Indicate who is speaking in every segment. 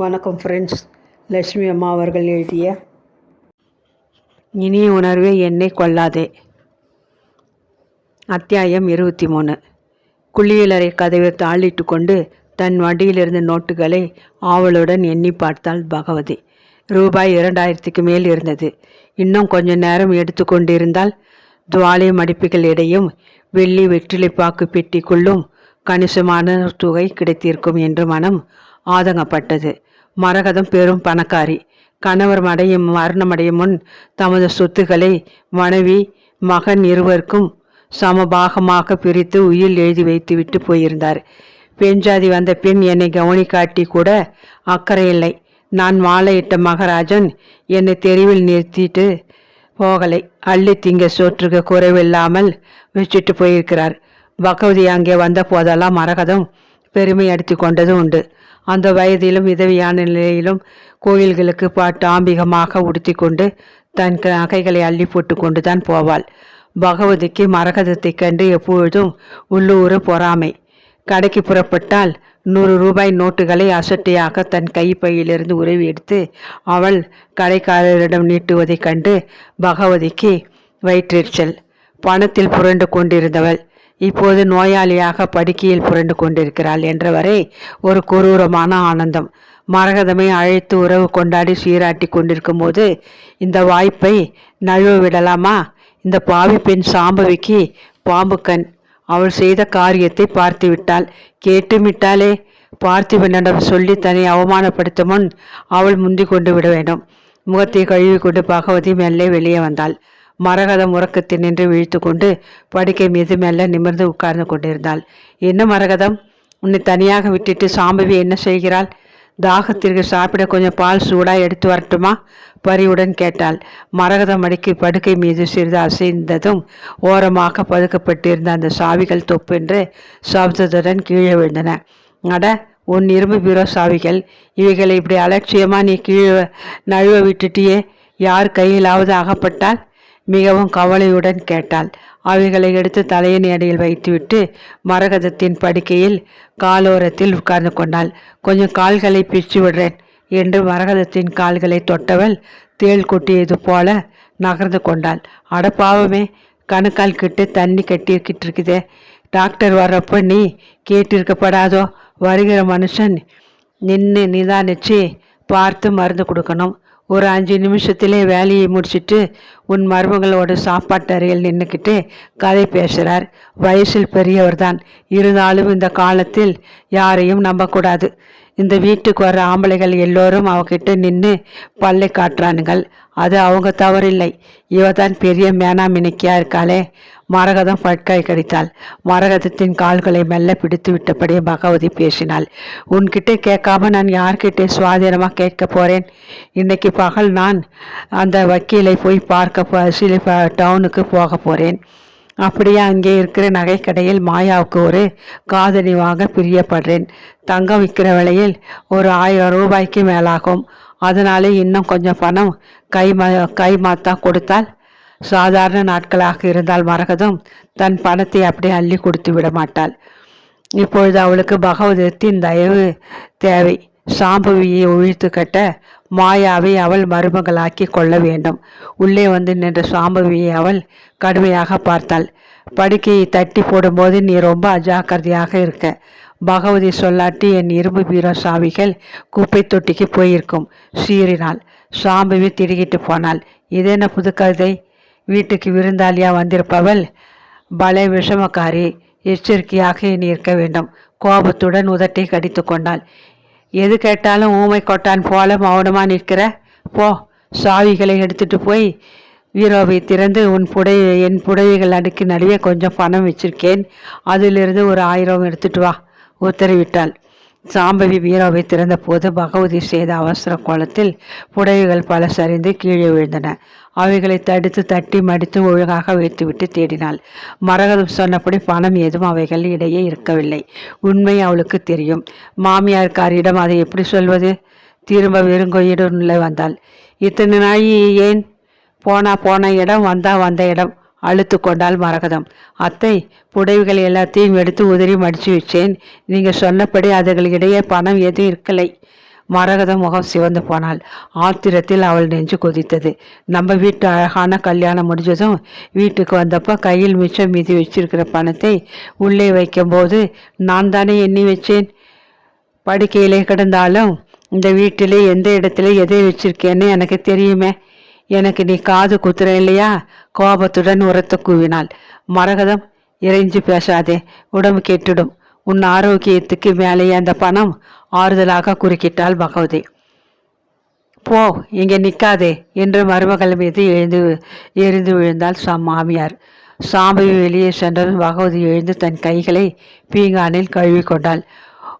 Speaker 1: வணக்கம் ஃப்ரெண்ட்ஸ் லக்ஷ்மி அம்மா அவர்கள் எழுதிய இனிய உணர்வே என்னை கொள்ளாதே அத்தியாயம் இருபத்தி மூணு. குளியலறை கதவை தாளிட்டு கொண்டு தன் வண்டியிலிருந்து நோட்டுகளை ஆவலுடன் எண்ணி பார்த்தாள் பகவதி. ரூபாய் இரண்டாயிரத்துக்கு மேல் இருந்தது. இன்னும் கொஞ்ச நேரம் எடுத்துக்கொண்டிருந்தால் துவாலை மடிப்புகள் இடையும் வெள்ளி வெற்றிலைப்பாக்கு பெட்டிக்குள்ளும் கணிசமான தொகை கிடைத்திருக்கும் என்று மனம் ஆதங்கப்பட்டது. மரகதம் பெரும் பணக்காரி. கணவர் மடையும் மரணமடையும் முன் தமது சொத்துக்களை மனைவி மகன் இருவருக்கும் சமபாகமாக பிரித்து உயில் எழுதி வைத்து விட்டு போயிருந்தார். பெண்ஜாதி வந்த பின் என்னை கவனிக்காட்டி கூட அக்கறை இல்லை. நான் மாலையிட்ட மகராஜன் என்னை தெருவில் நிறுத்திட்டு போகலை. அள்ளி திங்க சோற்றுக்கு குறைவில்லாமல் வச்சுட்டு போயிருக்கிறார். பகவதி அங்கே வந்த போதெல்லாம் மரகதம் பெருமை அடித்து கொண்டது உண்டு. அந்த வயதிலும் விதவியான நிலையிலும் கோயில்களுக்கு பாட்டு ஆம்பிகமாக உடுத்தி கொண்டு தன் நகைகளை அள்ளி போட்டு கொண்டு தான் போவாள். பகவதிக்கு மரகதத்தை கண்டு எப்பொழுதும் உள்ளூர் பொறாமை. கடைக்கு புறப்பட்டால் நூறு ரூபாய் நோட்டுகளை அசட்டையாக தன் கைப்பையிலிருந்து உருவி எடுத்து அவள் கடைக்காரரிடம் நீட்டுவதைக் கண்டு பகவதிக்கு வயிற்றெரிச்சல் பணத்தில் புரண்டு கொண்டிருந்தவள். இப்போது நோயாளியாக படுக்கையில் புரண்டு கொண்டிருக்கிறாள் என்றவரை ஒரு கொரூரமான ஆனந்தம். மரகதமை அழைத்து உறவு கொண்டாடி சீராட்டி கொண்டிருக்கும் போது இந்த வாய்ப்பை நழுவ விடலாமா? இந்த பாவி பெண் சாம்பவிக்கு பாம்பு கண் அவள் செய்த காரியத்தை பார்த்து விட்டாள் கேட்டு விட்டாளே பார்த்திபனிடம் சொல்லி தன்னை அவமானப்படுத்தும் முன் அவள் முந்தி கொண்டு விட வேண்டும். முகத்தை கழுவி கொண்டு பகவதி மெல்லே வெளியே வந்தாள். மரகதம் உறக்கத்தில் நின்று விழித்து கொண்டு படுக்கை மீது மெல்ல நிமிர்ந்து உட்கார்ந்து கொண்டிருந்தாள். என்ன மரகதம்? உன்னை தனியாக விட்டுட்டு சாம்பவி என்ன செய்கிறாள்? தாகத்திற்கு சாப்பிட கொஞ்சம் பால் சூடாக எடுத்து வரட்டுமா? பரிவுடன் கேட்டாள். மரகதம் அடிக்கு படுக்கை மீது சிறிது அசைந்ததும் ஓரமாக பதுக்கப்பட்டிருந்த அந்த சாவிகள் தொப்பென்று சப்தத்துடன் கீழே விழுந்தன. அட உன் இரும்பு பீரோ சாவிகள். இவைகளை இப்படி அலட்சியமாக நீ கீழே நழுவ விட்டுட்டியே. யார் கையிலாவது அகப்பட்டால்? மிகவும் கவலையுடன் கேட்டாள். அவைகளை எடுத்து தலையின் அடியில் வைத்துவிட்டு மரகதத்தின் படுக்கையில் காலோரத்தில் உட்கார்ந்து கொண்டாள். கொஞ்சம் கால்களை பிச்சு விடுறேன் என்று மரகதத்தின் கால்களை தொட்டவள் தேள் கொட்டியது போல நகர்ந்து கொண்டாள். அடப்பாவமே கணுக்கால் கிட்டு தண்ணி கட்டிக்கிட்டு இருக்குதே டாக்டர் வர்றப்ப நீ கேட்டிருக்கப்படாதோ. வருகிற மனுஷன் நின்று நிதானிச்சு பார்த்து மருந்து கொடுக்கணும். ஒரு அஞ்சு நிமிஷத்திலே வேலையை முடிச்சிட்டு உன் மருமகளோட சாப்பாட்டு அறையில் நின்றுக்கிட்டு கதை பேசுகிறார் வயசில் பெரியவர் தான் இருந்தாலும் இந்த காலத்தில் யாரையும் நம்பக்கூடாது. இந்த வீட்டுக்கு வர ஆம்பளைகள் எல்லோரும் அவகிட்ட நின்று பல்லை காட்டுறானுங்கள். அது அவங்க தவறில்லை. இவ தான் பெரிய மேனா மினிக்கியா இருக்காளே. மரகதம் பட்காய் கடித்தாள். மரகதத்தின் கால்களை மெல்ல பிடித்து விட்டபடியே பகவதி பேசினாள். உன்கிட்ட கேட்காம நான் யார்கிட்டே சுவாதீனமாக கேட்க போறேன்? இன்னைக்கு பகல் நான் அந்த வக்கீலை போய் பார்க்க சில டவுனுக்கு போக போறேன். அப்படியே அங்கே இருக்கிற நகைக்கடையில் மாயாவுக்கு ஒரு காதணி வாங்க பிரியப்படுறேன். தங்கம் விற்கிற விலையில் ஒரு ஆயிரம் ரூபாய்க்கு மேலாகும். அதனாலே இன்னும் கொஞ்சம் பணம் கை மா கை மாத்தா கொடுத்தால் சாதாரண நாட்களாக இருந்தால் மரகதம் தன் பணத்தை அப்படியே அள்ளி கொடுத்து விட மாட்டாள். இப்பொழுது அவளுக்கு பகவதத்தின் தயவு தேவை. சாம்பவியை ஒழித்து கட்ட மாயாவை அவள் மருமகளாக்கி கொள்ள வேண்டும். உள்ளே வந்து நின்ற சாம்பவியை அவள் கடுமையாக பார்த்தாள். படுக்கையை தட்டி போடும்போது நீ ரொம்ப அஜாக்கிரதையாக இருக்க. பகவதி சொல்லாட்டி என் இரும்பு பீரோ சாவிகள் குப்பை தொட்டிக்கு போயிருக்கும் சீறினாள். சாம்பவி திடுகிட்டு போனாள். இதென்ன புது கதை வீட்டுக்கு விருந்தாளியாக வந்திருப்பவள் பல விஷமக்காரி எச்சரிக்கையாக இனி இருக்க வேண்டும். கோபத்துடன் உதட்டை கடித்து கொண்டாள். எது கேட்டாலும் ஊமை கொட்டான் போல மௌனமாக நிற்கிற? போ சாவிகளை எடுத்துட்டு போய் வீரோவை திறந்து உன் புடை என் புடவைகள் அடுக்கு நடுவே கொஞ்சம் பணம் வச்சிருக்கேன். அதிலிருந்து ஒரு ஆயிரம் எடுத்துட்டு வா உத்தரவிட்டாள். சாம்பவி வீராவை திறந்த போது பகவதி செய்த அவசர கோலத்தில் புடவைகள் பல சரிந்து கீழே விழுந்தன. அவைகளை தடுத்து தட்டி மடித்து ஒழுங்காக வைத்துவிட்டு தேடினாள். மரகதம் சொன்னபடி பணம் எதுவும் அவைகள் இடையே இருக்கவில்லை. உண்மை அவளுக்கு தெரியும். மாமியார்காரிடம் அதை எப்படி சொல்வது? திரும்ப வெறுங்கொயிடுள்ள வந்தாள். இத்தனை நாய் ஏன்? போனா போன இடம் வந்தா வந்த இடம். அழுத்து கொண்டாள் மரகதம். அத்தை புடவைகள் எல்லாத்தையும் எடுத்து உதறி மடிச்சு வச்சேன். நீங்கள் சொன்னபடி அதுகளிடையே பணம் எதுவும் இருக்கலை. மரகதம் முகம் சிவந்து போனாள். ஆத்திரத்தில் அவள் நெஞ்சு கொதித்தது. நம்ம வீட்டு அழகான கல்யாணம் முடிஞ்சதும் வீட்டுக்கு வந்தப்போ கையில் மிச்சம் மீதி வச்சிருக்கிற பணத்தை உள்ளே வைக்கும்போது நான் தானே எண்ணி வச்சேன். படுக்கையிலே கிடந்தாலும் இந்த வீட்டிலே எந்த இடத்துல எதை வச்சிருக்கேன்னு எனக்கு தெரியுமே. எனக்கு நீ காது குத்துற இல்லையா? கோபத்துடன் உரத்த கூவினாள். மரகதம் இறைஞ்சு பேசாதே உடம்பு கெட்டுடும். உன் ஆரோக்கியத்துக்கு மேலேயே அந்த பணம் ஆறுதலாக குறுக்கிட்டாள் பகவதி. போ இங்கே நிற்காதே என்று மருமகள் மீது எழுந்து எரிந்து விழுந்தாள் சா மாமியார். சாம்பவி வெளியே சென்றதும் பகவதி எழுந்து தன் கைகளை பீங்கானில் கழுவி கொண்டாள்.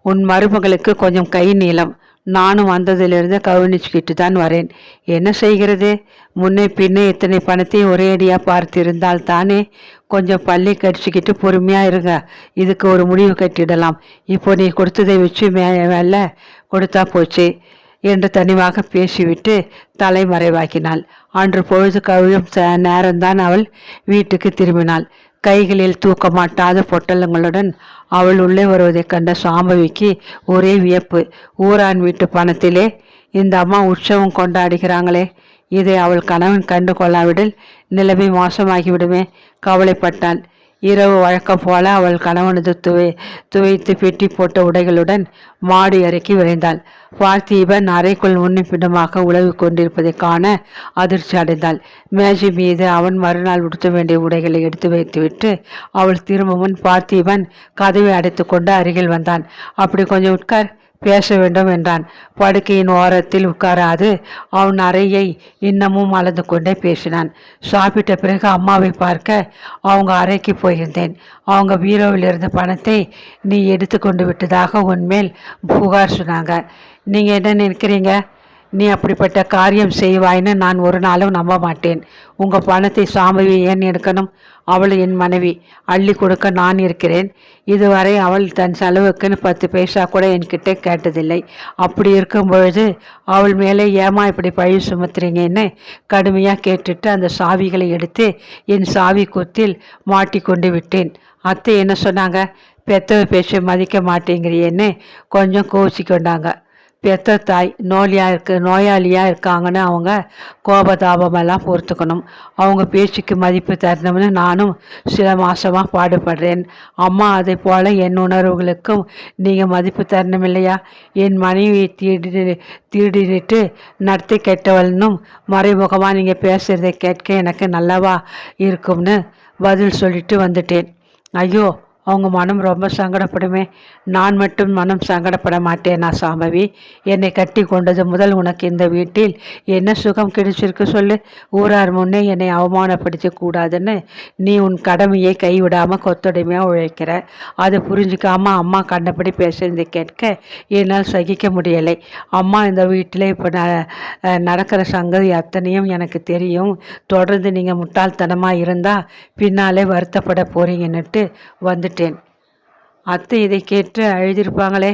Speaker 1: உன் மருமகளுக்கு கொஞ்சம் கை நீளம். நானும் வந்ததிலிருந்து கவனிச்சுக்கிட்டு தான் வரேன். என்ன செய்கிறது? முன்னே பின்னே இத்தனை பணத்தையும் ஒரே அடியாக பார்த்து பார்த்திருந்தால் தானே கொஞ்சம் பள்ளி கடிச்சிக்கிட்டு பொறுமையாக இருங்க. இதுக்கு ஒரு முடிவு கட்டிடலாம். இப்போ நீ கொடுத்ததை வச்சு மே மேல கொடுத்தா போச்சு என்று தனிவாக பேசிவிட்டு தலைமறைவாக்கினாள். அன்று பொழுது கவிழும் ச- நேரம்தான் அவள் வீட்டுக்கு திரும்பினாள். கைகளில் தூக்க மாட்டாத பொட்டலங்களுடன் அவள் உள்ளே வருவதைக் கண்ட சாம்பவிக்கு ஒரே வியப்பு. ஊரான் வீட்டு பணத்திலே இந்த அம்மா உற்சவம் கொண்டாடுகிறாங்களே. இதை அவள் கணவன் கண்டு கொள்ளாவிடில் நிலைமை மோசமாகிவிடுமே. கவலைப்பட்டாள். இரவு வழக்கம் போல அவள் கணவனது துவை துவைத்து பெட்டி போட்ட உடைகளுடன் மாடி அறைக்கு விரைந்தாள். பார்த்திபன் அறைக்குள் முன்னும் பின்னமாக உழவு கொண்டிருப்பதை காண அதிர்ச்சி அடைந்தாள். மேஜை மீது அவன் மறுநாள் உடுத்த வேண்டிய உடைகளை எடுத்து வைத்துவிட்டு அவள் திரும்பவும் பார்த்திபன் கதவை அடைத்துக்கொண்டு அருகில் வந்தான். அப்படி கொஞ்சம் உட்கார். பேச வேண்டும் என்றான் படுக்கையின் ஓரத்தில் உட்காராது. அவன் அறையை இன்னமும் அளந்து கொண்டே பேசினான். சாப்பிட்ட பிறகு அம்மாவை பார்க்க அவங்க அறைக்கு போயிருந்தேன். அவங்க பீரோவில் இருந்த பணத்தை நீ எடுத்து கொண்டு விட்டதாக உன்மேல் புகார் சொன்னாங்க. நீங்கள் என்ன நினைக்கிறீங்க? நீ அப்படிப்பட்ட காரியம் செய்வாய்ன்னு நான் ஒரு நாளும் நம்ப மாட்டேன். உங்கள் பணத்தை சாம்பவி ஏன் எடுக்கணும்? அவள் என் மனைவி. அள்ளி கொடுக்க நான் இருக்கிறேன். இதுவரை அவள் தன் செலவுக்குன்னு பத்து பைசா கூட என்கிட்ட கேட்டதில்லை. அப்படி இருக்கும் பொழுது அவள் மேலே ஏமா இப்படி பழி சுமத்துறீங்கன்னு கடுமையாக கேட்டுட்டு அந்த சாவிகளை எடுத்து என் சாவி குத்தில் மாட்டிக்கொண்டு விட்டேன். அத்தை என்ன சொன்னாங்க? பெத்தவ பேச்சை மதிக்க மாட்டேங்கிறியேன்னு கொஞ்சம் கோச்சிக்கொண்டாங்க பெத்த தாய் நோயாக இருக்கு நோயாளியாக இருக்காங்கன்னு அவங்க கோபதாபமெல்லாம் பொறுத்துக்கணும். அவங்க பேச்சுக்கு மதிப்பு தரணும்னு நானும் சில மாதமாக பாடுபடுறேன். அம்மா அதை போல் என் உணர்வுகளுக்கும் நீங்கள் மதிப்பு தரணும் இல்லையா? என் மனைவியை திருடி திருடிட்டு நடத்தி கெட்டவள்னும் மறைமுகமாக நீங்கள் பேசுகிறதை கேட்க எனக்கு நல்லவா இருக்கும்னு பதில் சொல்லிட்டு வந்துட்டேன். ஐயோ அவங்க மனம் ரொம்ப சங்கடப்படுமே. நான் மட்டும் மனம் சங்கடப்பட மாட்டேனா சாம்பவி? என்னை கட்டி கொண்டது முதல் உனக்கு இந்த வீட்டில் என்ன சுகம் கிடைச்சிருக்கு சொல்லு. ஊரார் முன்னே என்னை அவமானப்படுத்த கூடாதுன்னு நீ உன் கடமையை கைவிடாமல் கொத்தொடைமையாக உழைக்கிற. அதை புரிஞ்சுக்காம அம்மா கண்டபடி பேசுறதை கேட்க என்னால் சகிக்க முடியலை. அம்மா இந்த வீட்டில் இப்போ ந நடக்கிற சங்கதி அத்தனையும் எனக்கு தெரியும். தொடர்ந்து நீங்கள் முட்டாள்தனமாக இருந்தால் பின்னாலே வருத்தப்பட போறீங்கன்னுட்டு அழுதுட்டேன் அத்தை இதை கேட்டு அழுதிருப்பாங்களே?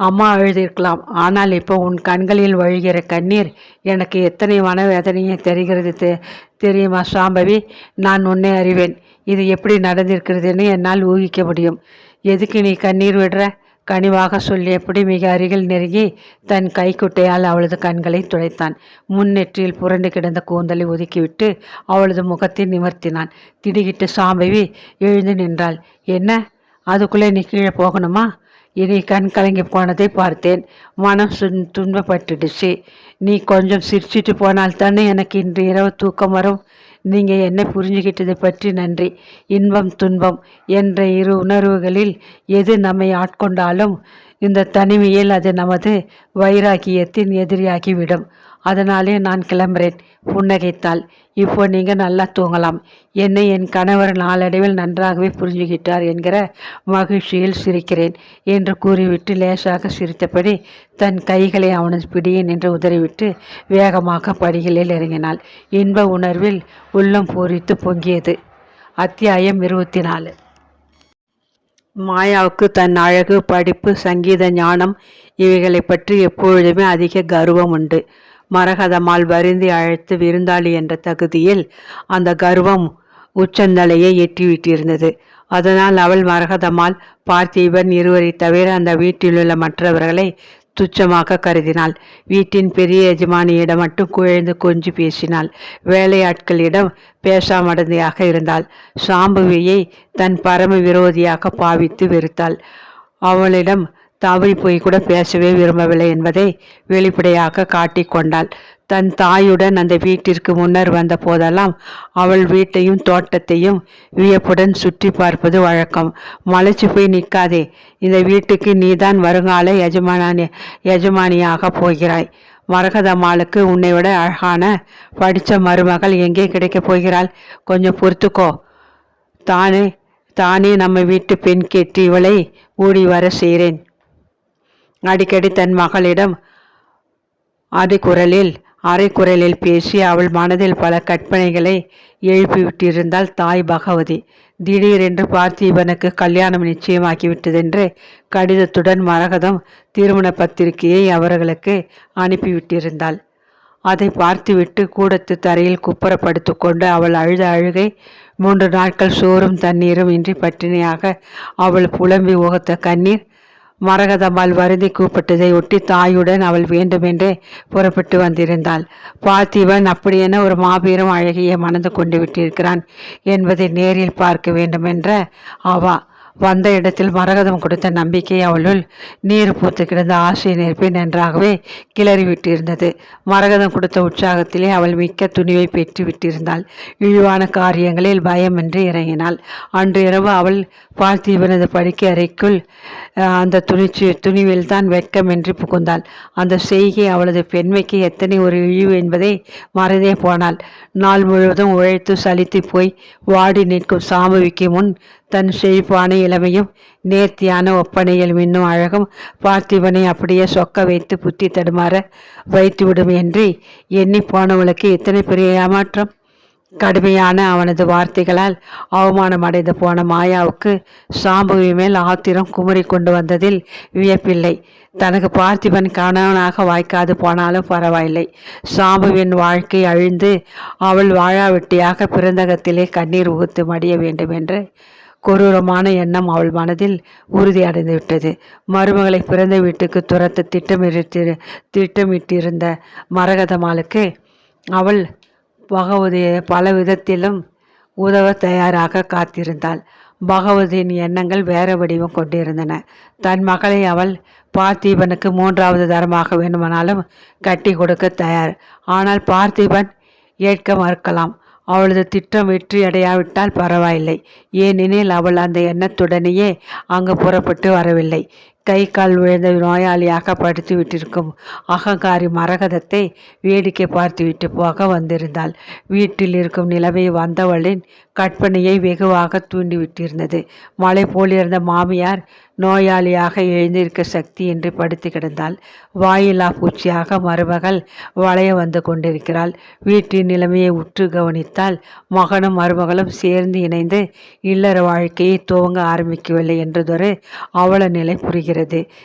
Speaker 1: அம்மா அழுதிருக்கலாம். ஆனால் இப்போ உன் கண்களில் வழிகிற கண்ணீர் எனக்கு எத்தனை மனவேதனையை தெரிகிறது தெ தெரியுமா சாம்பவி? நான் உன்னை அறிவேன். இது எப்படி நடந்திருக்கிறதுன்னு என்னால் ஊகிக்க முடியும். எதுக்கு நீ கண்ணீர் விடுற? கனிவாக சொல்லியபடி மிக அருகில் நெருங்கி தன் கைக்குட்டையால் அவளது கண்களை துடைத்தான். முன்னெற்றியில் புரண்டு கிடந்த கூந்தலை ஒதுக்கிவிட்டு அவளது முகத்தை நிமர்த்தினான். திடுகிட்டு சாம்பவி எழுந்து நின்றாள். என்ன? அதுக்குள்ளே நீ கீழே போகணுமா? இனி கண் கலங்கி போனதை பார்த்தேன். மனம் சுன் துன்பப்பட்டுடுச்சு. நீ கொஞ்சம் சிரிச்சிட்டு போனால் தானே எனக்கு இன்று இரவு தூக்கம் வரும்? நீங்கள் என்னை புரிஞ்சுக்கிட்டதை பற்றி நன்றி. இன்பம் துன்பம் என்ற இரு உணர்வுகளில் எது நம்மை ஆட்கொண்டாலும் இந்த தனிமையில் அது நமது வைராக்கியத்தின் எதிரியாகிவிடும். அதனாலே நான் கிளம்புறேன். புன்னகைத்தாள். இப்போ நீங்கள் நல்லா தூங்கலாம். என்னை என் கணவர் நாளடைவில் நன்றாகவே புரிஞ்சுகிட்டார் என்கிற மகிழ்ச்சியில் சிரிக்கிறேன் என்று கூறிவிட்டு லேசாக சிரித்தபடி தன் கைகளை அவனது பிடியேன் நின்று உதறிவிட்டு வேகமாக படிகளில் இறங்கினாள். இன்ப உணர்வில் உள்ளம் பூரித்து பொங்கியது. அத்தியாயம் இருபத்தி நாலு மாயாவுக்கு தன் அழகு படிப்பு சங்கீத ஞானம் இவைகளை பற்றி எப்பொழுதுமே அதிக கர்வம் உண்டு. மரகதம்மாள் வருந்தி அழைத்து விருந்தாளி என்ற தகுதியில் அந்த கர்வம் உச்சந்தலையை எட்டிவிட்டிருந்தது. அதனால் அவள் மரகதம்மாள் பார்த்திபன் இருவரை தவிர அந்த வீட்டிலுள்ள மற்றவர்களை துச்சமாக கருதினாள். வீட்டின் பெரிய எஜமானியிடம் மட்டும் குழைந்து கொஞ்சி பேசினாள். வேலையாட்களிடம் பேசாமடந்தையாக இருந்தாள். சாம்புவியை தன் பரம விரோதியாக பாவித்து வெறுத்தாள். அவளிடம் தவறி போய் கூட பேசவே விரும்பவில்லை என்பதை வெளிப்படையாக காட்டிக்கொண்டாள் தன் தாயுடன் அந்த வீட்டிற்கு முன்னர் வந்த போதெல்லாம் அவள் வீட்டையும் தோட்டத்தையும் வியப்புடன் சுற்றி பார்ப்பது வழக்கம். மலைச்சு போய் நிற்காதே இந்த வீட்டுக்கு நீதான் வருங்கால எஜமானி எஜமானியாக போகிறாய். மரகதம்மாளுக்கு உன்னை விட அழகான படித்த மருமகள் எங்கே கிடைக்கப் போகிறாள்? கொஞ்சம் பொறுத்துக்கோ. தானே தானே நம்ம வீட்டு பெண் கேட்டு இவளை ஓடி வர செய்கிறேன். அடிக்கடி தன் மகளிடம் அரைக்குரலில் அரைக்குரலில் பேசி அவள் மனதில் பல கற்பனைகளை எழுப்பிவிட்டிருந்தாள் தாய் பகவதி. திடீரென்று பார்த்திபனுக்கு கல்யாணம் நிச்சயமாக்கிவிட்டதென்று கடிதத்துடன் மரகதம் திருமண பத்திரிகையை அவர்களுக்கு அனுப்பிவிட்டிருந்தாள். அதை பார்த்துவிட்டு கூடத்து தரையில் குப்புறப்படுத்து கொண்டு அவள் அழுத அழுகை மூன்று நாட்கள் சோறும் தண்ணீரும் இன்றி பட்டினியாக அவள் புலம்பி உகத்த கண்ணீர் மரகதம்மாள் வருந்தி கூப்பிட்டதை ஒட்டி தாயுடன் அவள் வேண்டுமென்றே புறப்பட்டு வந்திருந்தாள். பார்த்திபன் அப்படியென ஒரு மாபெரும் அழகியை மணந்து கொண்டு விட்டிருக்கிறான் என்பதை நேரில் பார்க்க வேண்டுமென்ற அவா வந்த இடத்தில் மரகதம் கொடுத்த நம்பிக்கை அவளுள் நீர் பூத்து கிடந்த ஆசை நெருப்பை நன்றாகவே கிளறி விட்டிருந்தது. மரகதம் கொடுத்த உற்சாகத்திலே அவள் மிக்க துணிவை பெற்று விட்டிருந்தாள். இழிவான காரியங்களில் பயமின்றி இறங்கினாள். அன்று இரவு அவள் பார்த்திபனது படுக்கை அறைக்குள் அந்த துணிச்சி துணிவில் தான் வெட்கமின்றி புகுந்தாள். அந்த செய்கை அவளது பெண்மைக்கு எத்தனை ஒரு இழிவு என்பதை மறந்தே போனாள். நாள் முழுவதும் உழைத்து சலித்து போய் வாடி நிற்கும் சாமுவிக்கு முன் தன் செழிப்பான இளமையும் நேர்த்தியான ஒப்பனையில் மின்னும் அழகும் பார்த்திபனை அப்படியே சொக்க வைத்து புத்தி தடுமாற வைத்துவிடும் என்று எண்ணி போனவளுக்கு எத்தனை பெரிய ஏமாற்றம்? கடுமையான அவனது வார்த்தைகளால் அவமானம் அடைந்து போன மாயாவுக்கு சாம்புவி மேல் ஆத்திரம் குமரி கொண்டு வந்ததில் வியப்பில்லை. தனக்கு பார்த்திபன் கணவனாக வாய்க்காது போனாலும் பரவாயில்லை. சாம்புவின் வாழ்க்கை அழிந்து அவள் வாழாவெட்டியாக பிறந்தகத்திலே கண்ணீர் உகுத்து மடிய வேண்டும் என்று கொடூரமான எண்ணம் அவள் மனதில் உறுதியடைந்து விட்டது. மருமகளை பிறந்த வீட்டுக்கு துரத்த திட்டமிட்டு திட்டமிட்டிருந்த மரகதமாளுக்கு அவள் பகவதியை பல விதத்திலும் உதவ தயாராக காத்திருந்தாள். பகவதியின் எண்ணங்கள் வேற வடிவம் கொண்டிருந்தன. தன் மகளை அவள் பார்த்திபனுக்கு மூன்றாவது தரமாக வேண்டுமானாலும் கட்டி கொடுக்க தயார். ஆனால் பார்த்திபன் ஏற்க மறுக்கலாம். அவளது திட்டம் வெற்றி அடையாவிட்டால் பரவாயில்லை. ஏனெனில் அவள் அந்த எண்ணத்துடனேயே அங்கு புறப்பட்டு வரவில்லை. கை கால் விழுந்த நோயாளியாக படுத்து விட்டிருக்கும் அகங்காரி மரகதத்தை வேடிக்கை பார்த்துவிட்டு போக வந்திருந்தாள். வீட்டில் இருக்கும் நிலவை வந்தவளின் கற்பனையை வெகுவாக தூண்டிவிட்டிருந்தது. மலை போலிருந்த மாமியார் நோயாளியாக எழுந்திருக்க சக்தி என்று படுத்து கிடந்தாள். வாயிலா பூச்சியாக மருமகள் வளைய வந்து கொண்டிருக்கிறாள். வீட்டின் நிலைமையை உற்று கவனித்தால் மகனும் மருமகளும் சேர்ந்து இணைந்து இல்லற வாழ்க்கையை துவங்க ஆரம்பிக்கவில்லை என்றதொரு அவல நிலை புரிகிறது.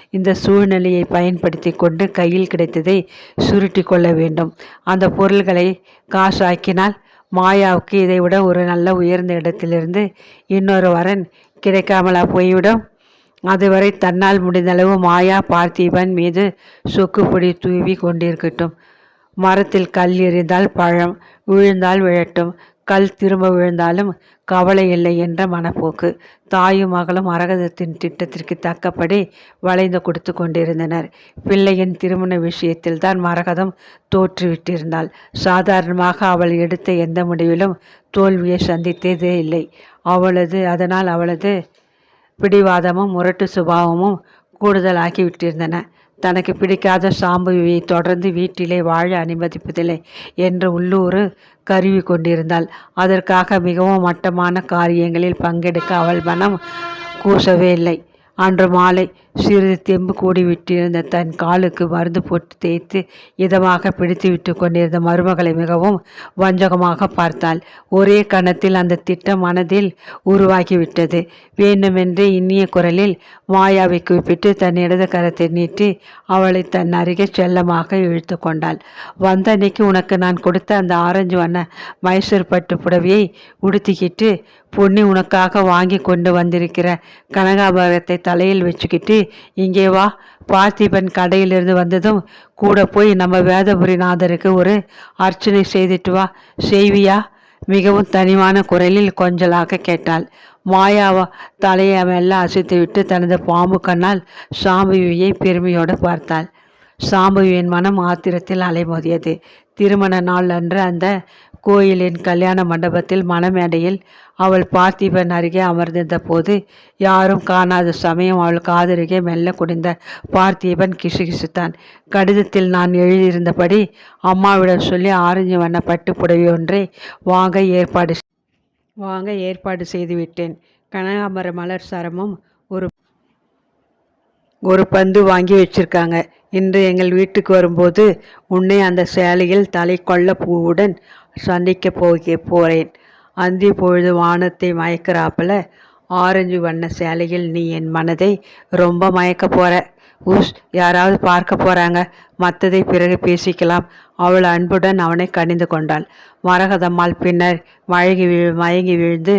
Speaker 1: இந்த சூழ்நிலையை பயன்படுத்தி கொண்டு கையில் கிடைத்ததை சுருட்டி கொள்ள வேண்டும். அந்த பொருள்களை காசாக்கினால் மாயாவுக்கு இதைவிட ஒரு நல்ல உயர்ந்த இடத்திலிருந்து இன்னொரு வரன் கிடைக்காமலா போய்விடும். அதுவரை தன்னால் முடிந்தளவு மாயா பார்த்திபன் மீது சொக்குப்பொடி தூவி கொண்டிருக்கட்டும். மரத்தில் கல் எறிந்தால் பழம் விழுந்தால் விழட்டும் கல் திரும்ப விழுந்தாலும் கவலை இல்லை என்ற மனப்போக்கு. தாயும் மகளும் அரகதத்தின் திட்டத்திற்கு தக்கபடி வளைந்து கொடுத்து கொண்டிருந்தனர். பிள்ளையின் திருமண விஷயத்தில் தான் மரகதம் தோற்றுவிட்டிருந்தாள். சாதாரணமாக அவள் எடுத்த எந்த முடிவிலும் தோல்வியை சந்தித்ததே இல்லை. அவளது அதனால் அவளது பிடிவாதமும் முரட்டு சுபாவமும் கூடுதலாகி விட்டிருந்தன தனக்கு பிடிக்காத சாம்புவியை தொடர்ந்து வீட்டிலே வாழ அனுமதிப்பதில்லை என்று உள்ளூர் கருவி கொண்டிருந்தாள். அதற்காக மிகவும் மட்டமான காரியங்களில் பங்கெடுக்க அவள் மனம் கூசவே இல்லை. அன்று மாலை சிறிது தெம்பு கூடிவிட்டிருந்த தன் காலுக்கு மருந்து போட்டு தேய்த்து இதமாக பிடித்துவிட்டு கொண்டிருந்த மருமகளை மிகவும் வஞ்சகமாக பார்த்தாள். ஒரே கணத்தில் அந்த திட்டம் மனதில் உருவாகிவிட்டது. வேண்டுமென்றே இனிய குரலில் மாயாவை கூப்பிட்டு தன் இடது கரத்தை நீட்டி அவளை தன் அருகே செல்லமாக இழுத்து கொண்டாள். வந்த அன்னைக்கு உனக்கு நான் கொடுத்த அந்த ஆரஞ்சு வண்ண மைசூர் பட்டு புடவையை உடுத்திக்கிட்டு பொன்னி உனக்காக வாங்கி கொண்டு வந்திருக்கிற கனகாபரத்தை தலையில் வச்சுக்கிட்டு இங்கே வா. பார்த்திபன் கடையிலிருந்து வந்ததும் கூட போய் நம்ம வேதபுரிநாதருக்கு ஒரு அர்ச்சனை செய்துட்டு வா. செய்வியா? மிகவும் தனிவான குரலில் கொஞ்சலாக கேட்டாள். மாயாவா தலையை மெல்ல அசைத்துவிட்டு தனது பாம்பு கண்ணால் சாம்பவியை பெருமையோடு பார்த்தாள். சாம்பவியின் மனம் ஆத்திரத்தில் அலைமோதியது. திருமண நாள் அன்று அந்த கோயிலின் கல்யாண மண்டபத்தில் மணமேடையில் அவள் பார்த்திபன் அருகே அமர்ந்திருந்த போது யாரும் காணாத சமயம் அவள் காதருகே மெல்ல குடிந்த பார்த்திபன் கிசுகிசுத்தான். கடிதத்தில் நான் எழுதியிருந்தபடி அம்மாவிடம் சொல்லி ஆரஞ்சு வண்ண பட்டு புடவை ஒன்றை வாங்க ஏற்பாடு வாங்க ஏற்பாடு செய்துவிட்டேன். கனகாம்பர மலர் சரமும் ஒரு ஒரு பந்து வாங்கி வச்சிருக்காங்க. இன்று எங்கள் வீட்டுக்கு வரும்போது உன்னை அந்த சேலையில் தலை கொள்ள பூவுடன் சந்திக்கப் போக போகிறேன் அந்தி பொழுது வானத்தை மயக்கிறாப்புல ஆரஞ்சு வண்ண சேலையில் நீ என் மனதை ரொம்ப மயக்க போற. உஷ் யாராவது பார்க்க போறாங்க. மற்றதை பிறகு பேசிக்கலாம். அவள் அன்புடன் அவனை கணிந்து கொண்டாள். மரகதம்மாள் பின்னர் மழகி விழு மயங்கி விழுந்து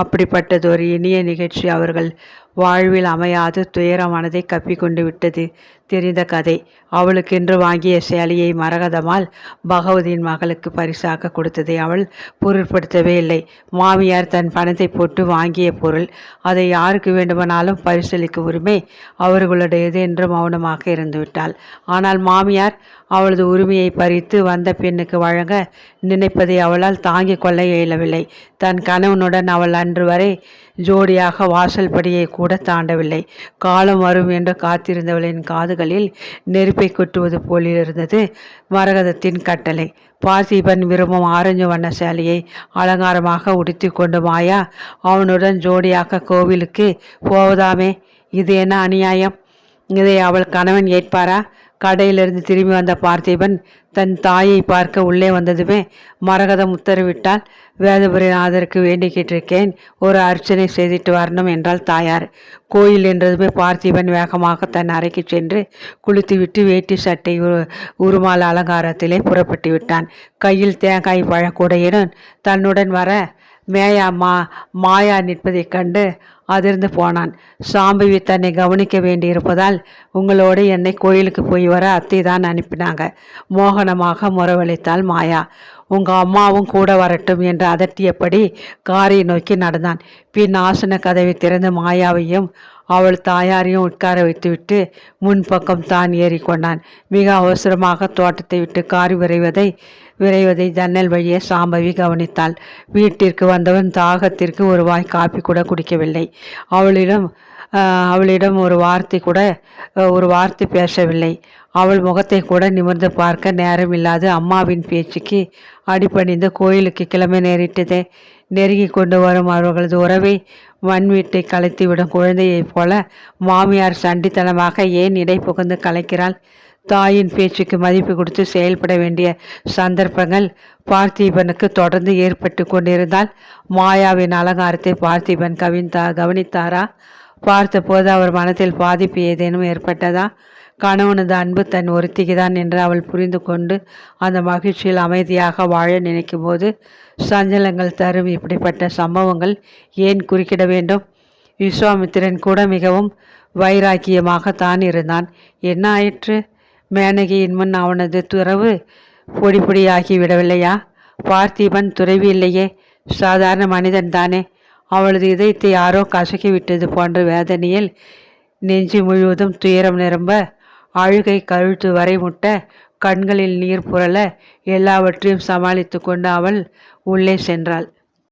Speaker 1: அப்படிப்பட்டதொரு இனிய நிகழ்ச்சி. அவர்கள் வாழ்வில் அமையாது துயரமானதை கப்பிக்கொண்டு விட்டது. தெரிந்த கதை அவளுக்கென்று வாங்கிய சேலையை மரகதமால் பகவதியின் மகளுக்கு பரிசாக கொடுத்ததை அவள் பொருட்படுத்தவே இல்லை. மாமியார் தன் பணத்தை போட்டு வாங்கிய பொருள் அதை யாருக்கு வேண்டுமானாலும் பரிசளிக்கும் உரிமை அவர்களுடையது என்று மௌனமாக இருந்துவிட்டாள் ஆனால் மாமியார் அவளது உரிமையை பறித்து வந்த பெண்ணுக்கு வழங்க நினைப்பதை அவளால் தாங்கிக் கொள்ள இயலவில்லை. தன் கணவனுடன் அவள் அன்று வரை ஜோடியாக வாசல் படியை கூட தாண்டவில்லை. காலம் வரும் என்று காத்திருந்தவளின் காதுகளில் நெருப்பை கொட்டுவது போலிருந்தது மரகதத்தின் கட்டளை. பார்த்திபன் விரும்பும் ஆரஞ்சு வண்ண சேலையை அலங்காரமாக உடுத்தி கொண்டு மாயா அவனுடன் ஜோடியாக கோவிலுக்கு போவதாமே இது என்ன அநியாயம்? இதை அவள் கணவன் ஏற்பாரா? கடையிலிருந்து திரும்பி வந்த பார்த்திபன் தன் தாயை பார்க்க உள்ளே வந்ததுமே மரகதம் உத்தரவிட்டால் வேதபுரிநாதருக்கு வேண்டிக்கிட்டிருக்கேன் ஒரு அர்ச்சனை செய்துட்டு வரணும் என்றால் தாயார். கோயில் என்றதுமே பார்த்திபன் வேகமாக தன் அறைக்கு சென்று குளித்துவிட்டு வேட்டி சட்டை உருமால அலங்காரத்திலே புறப்பட்டு விட்டான் கையில் தேங்காய் பழக்கூடையுடன் தன்னுடன் வர மேயா மா மாயா நிற்பதைக் கண்டு அதிர்ந்து போனான். சாம்பவி தன்னை கவனிக்க வேண்டியிருப்பதால் உங்களோடு என்னை கோயிலுக்கு போய் வர அத்தை தான் அனுப்பினாங்க. மோகனமாக முறவழித்தாள் மாயா. உங்கள் அம்மாவும் கூட வரட்டும் என்று அதட்டியபடி காரை நோக்கி நடந்தான். பின் ஆசன கதவை திறந்து மாயாவையும் அவள் தாயாரையும் உட்கார வைத்துவிட்டு முன்பக்கம் தான் ஏறிக்கொண்டான். மிக அவசரமாக தோட்டத்தை விட்டு கார் விரைவதை விரைவதை ஜன்னல் வழியே சாம்பவி கவனித்தாள். வீட்டிற்கு வந்தவன் தாகத்திற்கு ஒரு வாய் காப்பி கூட குடிக்கவில்லை. அவளிடம் அவளிடம் ஒரு வார்த்தை கூட ஒரு வார்த்தை பேசவில்லை. அவள் முகத்தை கூட நிமிர்ந்து பார்க்க நேரம் இல்லாது அம்மாவின் பேச்சுக்கு அடிப்பணிந்து கோயிலுக்கு கிளம்ப நேரிட்டதே. நெருங்கி கொண்டு வரும் அவர்களது உறவை மண் வீட்டை கலைத்துவிடும் குழந்தையைப் போல மாமியார் சண்டித்தனமாக ஏன் இடை புகுந்து கலைக்கிறாள்? தாயின் பேச்சுக்கு மதிப்பு கொடுத்து செயல்பட வேண்டிய சந்தர்ப்பங்கள் பார்த்திபனுக்கு தொடர்ந்து ஏற்பட்டு கொண்டிருந்தால் மாயாவின் அலங்காரத்தை பார்த்திபன் கவிந்தா கவனித்தாரா? பார்த்தபோது அவர் மனத்தில் பாதிப்பு ஏதேனும் ஏற்பட்டதா? கணவனது அன்பு தன் ஒருத்திக்குதான் என்று அவள் புரிந்து கொண்டு அந்த மகிழ்ச்சியில் அமைதியாக வாழ நினைக்கும் போது சஞ்சலங்கள் தரும் இப்படிப்பட்ட சம்பவங்கள் ஏன் குறுக்கிட வேண்டும்? விஸ்வாமித்திரன் கூட மிகவும் வைராக்கியமாகத்தான் இருந்தான். என்ன ஆயிற்று? மேனகியின் முன் அவனது துறவு பொடி பொடியாகி விடவில்லையா? பார்த்திபன் துறவி இல்லையே. சாதாரண மனிதன் தானே. அவளது இதயத்தை யாரோ கசக்கி விட்டது போன்ற வேதனையில் நெஞ்சு முழுவதும் துயரம் நிரம்ப அழுகை கழுத்து வரை முட்ட கண்களில் நீர் புரள எல்லாவற்றையும் சமாளித்து கொண்டு அவள் உள்ளே சென்றாள்.